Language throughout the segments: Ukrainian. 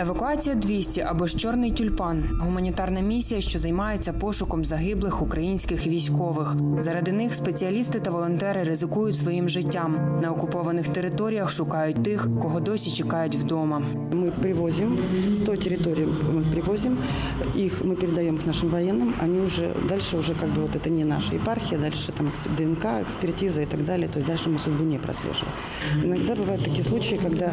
Евакуація 200 або ж чорний тюльпан гуманітарна місія, що займається пошуком загиблих українських військових. Заради них спеціалісти та волонтери ризикують своїм життям. На окупованих територіях шукають тих, кого досі чекають вдома. Мы привозим с той территории, мы привозим их, мы передаем их нашим военным, они уже дальше уже как бы вот это не наша епархия, дальше там ДНК, экспертиза и так далее, то есть дальше мы судьбу не прослеживаем. Иногда бывают такие случаи, когда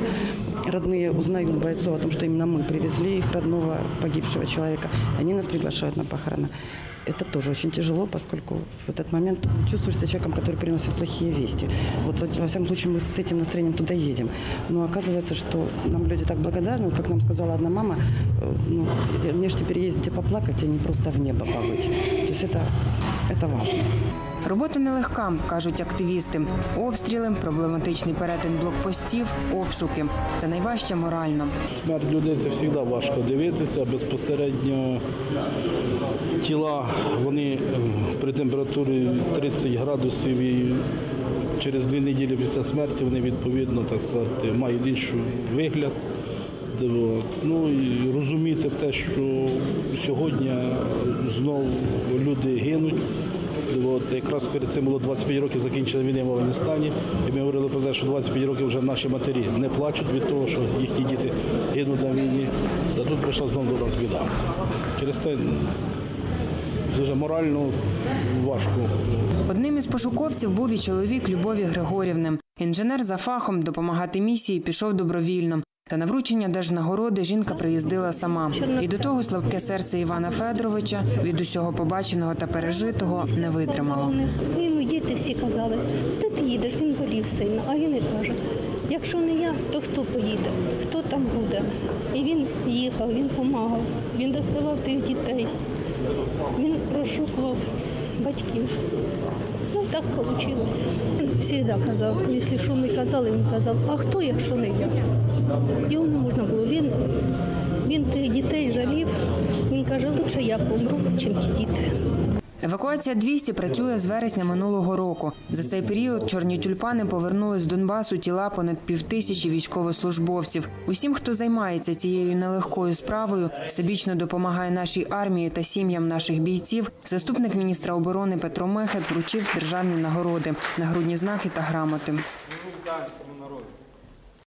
родные узнают бойцов о том, что именно мы привезли их родного погибшего человека, и они нас приглашают на похороны. Это тоже очень тяжело, поскольку в этот момент чувствуешь себя человеком, который приносит плохие вести. Вот во, во всяком случае мы с этим настроением туда едем. Но оказывается, что нам люди так благодарны, Вот как нам сказала одна мама, э, ну, мне ж теперь ездите поплакать, а не просто в небо повыть. То есть это, это важно. Робота нелегка, кажуть активісти. Обстріли, проблематичний перетин блокпостів, обшуки та найважче морально. Смерть людей це завжди важко дивитися. Безпосередньо тіла вони е, при температурі 30 градусів і через дві неділі після смерті вони відповідно так сказати мають інший вигляд. Ну і розуміти те, що сьогодні знову люди гинуть. От, якраз перед цим було 25 років закінчення війни в Афганістані. І ми говорили про те, що 25 років вже наші матері не плачуть від того, що їхні діти гинуть на війні. Та тут прийшла знову до нас біда. Через те дуже морально важко. Одним із пошуковців був і чоловік Любові Григорівни. Інженер за фахом допомагати місії пішов добровільно. Та на вручення держнагороди жінка приїздила сама. І до того слабке серце Івана Федоровича від усього побаченого та пережитого не витримало. Йому діти всі казали, куди ти їдеш? Він болів сильно. А він і каже, якщо не я, то хто поїде, хто там буде? І він їхав, він допомагав, він доставав тих дітей, він розшукував батьків. Так вийшло. Завжди казав, якщо що ми казали, він казав, а хто, якщо не я? Його не можна було. Він, він тих дітей жалів. Він каже, лучше я помру, чим ті діти. Евакуація 200 працює з вересня минулого року. За цей період чорні тюльпани повернули з Донбасу тіла понад півтисячі військовослужбовців. Усім, хто займається цією нелегкою справою, всебічно допомагає нашій армії та сім'ям наших бійців. Заступник міністра оборони Петро Мехет вручив державні нагороди, нагрудні знаки та грамоти.